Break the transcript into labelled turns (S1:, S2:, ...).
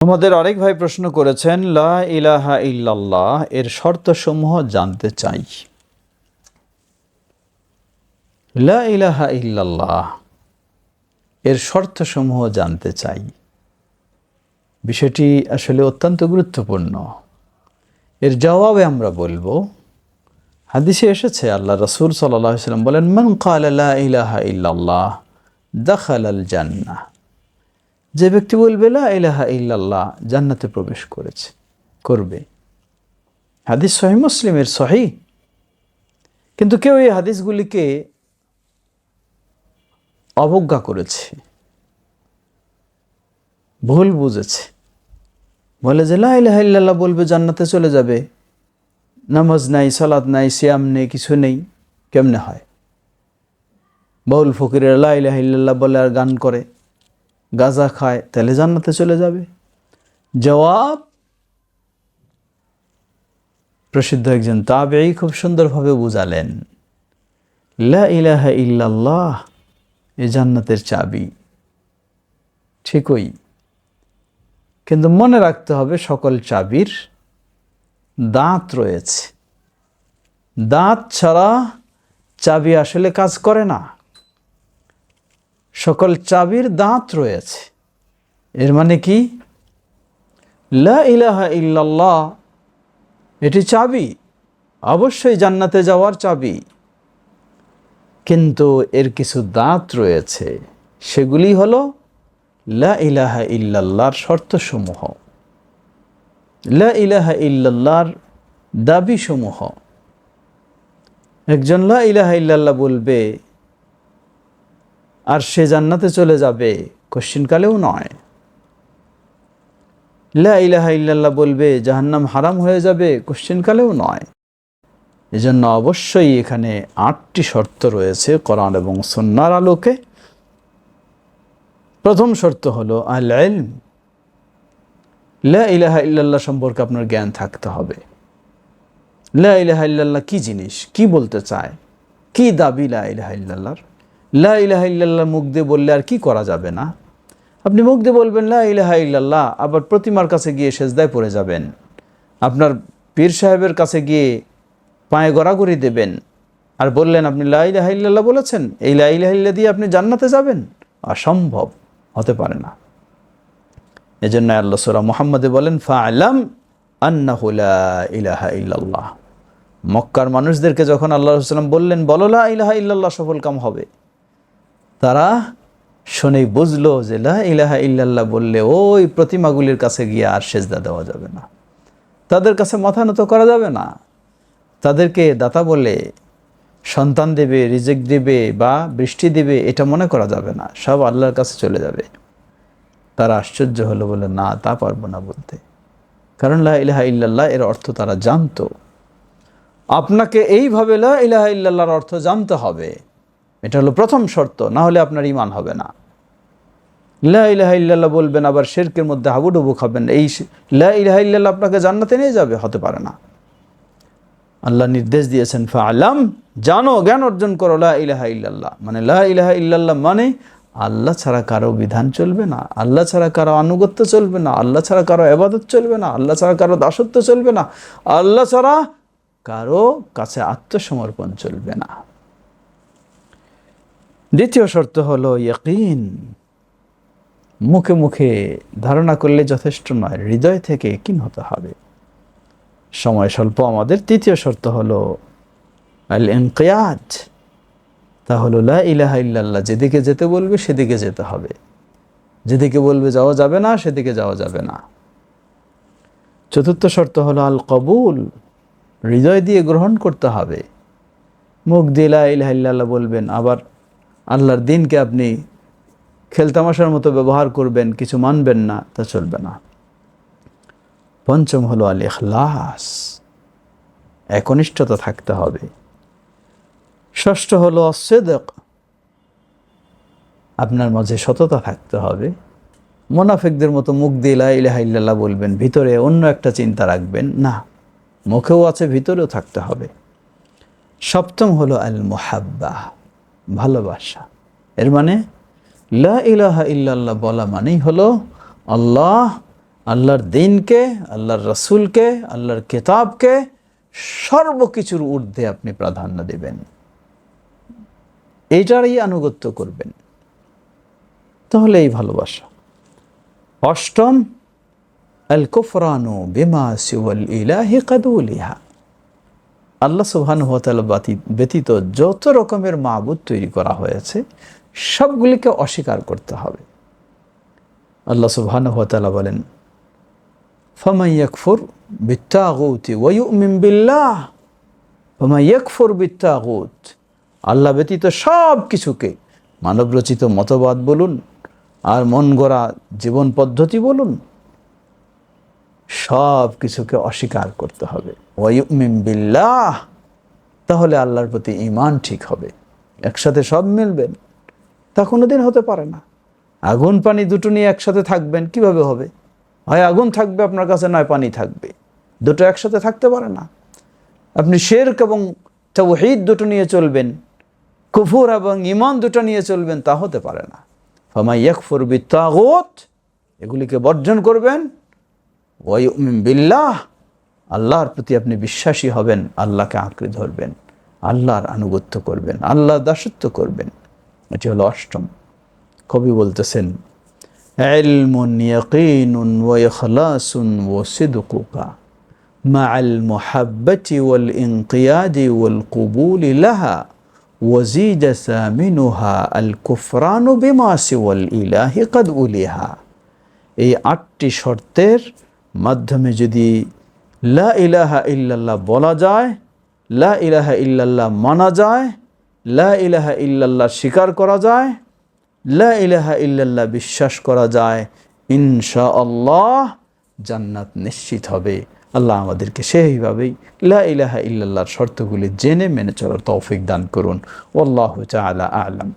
S1: আমাদের আরেক ভাই প্রশ্ন করেছেন, লা ইলাহা ইল্লাল্লাহ, এর শর্তসমূহ জানতে চাই। লা ইলাহা ইল্লাল্লাহ, এর শর্তসমূহ জানতে চাই। বিষয়টি আসলে অত্যন্ত গুরুত্বপূর্ণ। এর জবাবে আমরা বলব, হাদিসে এসেছে, আল্লাহ রসুল সাল্লাহ সাল্লাম বলেন, মান কাল লা ইলাহা ইল্লাল্লাহ দখাল আল জান্নাহ। যে ব্যক্তি বলবে, লা ইলাহা ইল্লাল্লাহ জান্নাতে প্রবেশ করেছে, করবে। হাদিস সহি মুসলিমের সহি। কিন্তু কেউ এই হাদিসগুলিকে অবজ্ঞা করেছে, ভুল বুঝেছে। বলে যে, লা ইলাহা বলবে, জান্নাতে চলে যাবে। নামাজ নাই সালাদ নাই, সিয়াম নেই, কিছু নেই, কেমনে হয়? বাউল ফকিরের, লা ইলাহা ইল্লাল্লাহ বলে আর গান করে। গাজা খায়, তাহলে জান্নাতে চলে যাবে। জবাব, প্রসিদ্ধ একজন তাবেই খুব সুন্দরভাবে বুঝালেন, লা ইলাহা ইল্লাল্লাহ, এ জান্নাতের চাবি। ঠিকই। কিন্তু মনে রাখতে হবে সকল চাবির দাঁত রয়েছে। দাঁত ছাড়া চাবি আসলে কাজ করে না। সকল চাবির দাঁত রয়েছে। এর মানে কি? লা ইলাহা ইল্লাল্লাহ, এটি চাবি। অবশ্যই জান্নাতে যাওয়ার চাবি। কিন্তু এর কিছু দাঁত রয়েছে। সেগুলি হলো লা ইলাহা ইল্লাল্লাহর শর্তসমূহ। লা ইলাহা ইল্লাল্লাহর দাবিসমূহ। একজন লা ইলাহা ইল্লাল্লাহ বলবে আর সে জান্নাতে চলে যাবে? কোশ্চিনকালেও নয়। লা ইলাহা ইল্লাল্লাহ বলবে, জাহান্নাম হারাম হয়ে যাবে? কোশ্চিনকালেও নয়। এজন্য অবশ্যই এখানে আটটি শর্ত রয়েছে কোরআন এবং সন্ন্যার আলোকে। প্রথম শর্ত হলো আল ইলম লা ইলাহা ইল্লাল্লাহ সম্পর্কে আপনার জ্ঞান থাকতে হবে। লা ইলাহা ইল্লাল্লাহ কি জিনিস? কি বলতে চায়? কি দাবি লা ইলাহা ইল্লাল্লাহর? লা ইলাহা মুখ দিয়ে বললে আর কি করা যাবে না? আপনি মুখ দিয়ে বলবেন, লা ইলাহা ইল্লাল্লাহ, আবার প্রতিমার কাছে গিয়ে সেজদায় পড়ে যাবেন। আপনার পীর সাহেবের কাছে গিয়ে পায়ে গড়াগড়ি দেবেন। আর বললেন, আপনি লা ইলাহা বলেছেন, এই লা ইলাহা ইল্লা দিয়ে আপনি জান্নাতে যাবেন? অসম্ভব, হতে পারে না। এজন্য আল্লাহ সুরা মোহাম্মদে বলেন ফা আলাম আন্নাহু লা ইলাহা মক্কার মানুষদেরকে যখন আল্লাহ সাল্লাম বললেন, বলো লা ইলাহা ইল্লাল্লাহ সফল কাম হবে। তারা শুনেই বুঝলো যে ইলাহা ইল্লাল্লাহ বললে ওই প্রতিমাগুলির কাছে গিয়ে আর সেজদা দেওয়া যাবে না। তাদের কাছে মাথা নত করা যাবে না। তাদেরকে দাতা বলে, সন্তান দেবে রিজেক্ট দেবে বা বৃষ্টি দেবে, এটা মনে করা যাবে না। সব আল্লাহর কাছে চলে যাবে। তারা আশ্চর্য হলো বলে না, তা পারব না বলতে। কারণ লা ইলাহা ইল্লাল্লাহ এর অর্থ তারা জানতো। আপনাকে এইভাবে লা ইলাহা ইল্লাল্লাহর অর্থ জানতে হবে। এটা হলো প্রথম শর্ত, না হলে আপনার ইমান হবে না। লা ইলাহা ইল্লাল্লাহ বলবেন, আবার শেরকের মধ্যে হাবুডুবু খাবেন। এই লা ইলাহা আপনাকে জান্নাতে নিয়ে যাবে, হতে পারে না। আল্লাহ নির্দেশ দিয়েছেন ফা আলাম জানো, জ্ঞান অর্জন করো, লা ইলাহা ইল্লাল্লাহ। মানে লা ইলাহা ইল্লাল্লাহ মানে আল্লাহ ছাড়া কারও বিধান চলবে না, আল্লাহ ছাড়া কারও আনুগত্য চলবে না, আল্লাহ ছাড়া কারও আবাদত চলবে না, আল্লাহ ছাড়া কারও দাসত্ব চলবে না, আল্লাহ ছাড়া কারও কাছে আত্মসমর্পণ চলবে না। দ্বিতীয় শর্ত হলো ইয়কিন। মুখে মুখে ধারণা করলে যথেষ্ট নয়, হৃদয় থেকে কিন হতে হবে। সময় স্বল্প আমাদের। তৃতীয় শর্ত হলো আল ইনকিয়াজ তা হলো লা ইলাহা ইল্লাল্লাহ, যেদিকে যেতে বলবে সেদিকে যেতে হবে। যেদিকে বলবে যাওয়া যাবে না, সেদিকে যাওয়া যাবে না। চতুর্থ শর্ত হলো আল কবুল হৃদয় দিয়ে গ্রহণ করতে হবে। মুখ দিয়ে লা ইলাহা ইল্লাল্লাহ বলবেন, আবার আল্লাহর দিনকে আপনি খেলতামাশার মতো ব্যবহার করবেন, কিছু মানবেন না, তা চলবে না। পঞ্চম হলো আল ইখলাস একনিষ্ঠতা থাকতে হবে। ষষ্ঠ হলো অসেদক আপনার মাঝে সততা থাকতে হবে। মোনাফেকদের মতো মুখ দিয়ে ইলাহা বলবেন, ভিতরে অন্য একটা চিন্তা রাখবেন, না, মুখেও আছে, ভিতরেও থাকতে হবে। সপ্তম হলো আল মোহাব্বা ভালোবাসা। এর মানে লা ইলাহা ইল্লাল্লাহ বলা মানেই হলো আল্লাহ, আল্লাহর দিনকে, আল্লাহর রসুলকে, আল্লাহর কেতাবকে সর্বকিছুর ঊর্ধ্বে আপনি প্রাধান্য দেবেন। এইটারই আনুগত্য করবেন। তাহলে এই ভালোবাসা। অষ্টম আল কুফরানু বিমা সিওয়াল ইলাহি কাদুলিহা। আল্লাহ সুবহান হতাল ব্যতীত যত রকমের মাবুদ তৈরি করা হয়েছে, সবগুলিকে অস্বীকার করতে হবে। আল্লাহ সুবহান হতালা বলেন ফমাই ইয়াকফুর বিত্তাগুতি ওয়ুমিন বিল্লাহ। ফমাই ইয়াকফুর বিত্তাগুত। আল্লাহ ব্যতীত সব কিছুকে মানবরচিত মতবাদ বলুন আর মন গড়া জীবন পদ্ধতি বলুন। সব কিছুকে অস্বীকার করতে হবে। বিল্লাহ, তাহলে আল্লাহর প্রতি ইমান ঠিক হবে। একসাথে সব মিলবেন, তা কোনো দিন হতে পারে না। আগুন পানি দুটো নিয়ে একসাথে থাকবেন, কীভাবে হবে? হয় আগুন থাকবে আপনার কাছে, নয় পানি থাকবে। দুটো একসাথে থাকতে পারে না। আপনি শেরক এবং তাওহীদ দুটো নিয়ে চলবেন, কুফুর এবং ইমান দুটো নিয়ে চলবেন, তা হতে পারে না। ফামাই ইয়াকফুর বিত্তাগুত, এগুলিকে বর্জন করবেন ওয়াইমিন বিল্লাহ আল্লাহর প্রতি আপনি বিশ্বাসী হবেন আল্লাহকে আঁকড়ে ধরবেন আল্লাহর আনুগত্য করবেন আল্লাহর দাসত্ব করবেন এটি হলো অষ্টম কবি বলতেছেন علم يقين وإخلاص وصدقك مع المحبة والانقياد والقبول لها وزيد ثامنها الكفران بما سوى الإله قد أوليها এই আটটি শর্তের মাধ্যমে যদি লা ইলাহা ইল্লাল্লাহ বলা যায়, লা ইলাহা ইল্লাল্লাহ মানা যায়, লা ইলাহা ইল্লাল্লাহ স্বীকার করা যায়, লা ইলাহা ইল্লাল্লাহ বিশ্বাস করা যায় ইনশা আল্লাহ জান্নাত নিশ্চিত হবে। আল্লাহ আমাদেরকে সেইভাবেই লা ইলাহা ইল্লাল্লাহর শর্তগুলি জেনে মেনে চলার তৌফিক দান করুন। ওল্লাহ তাআলা আলাম।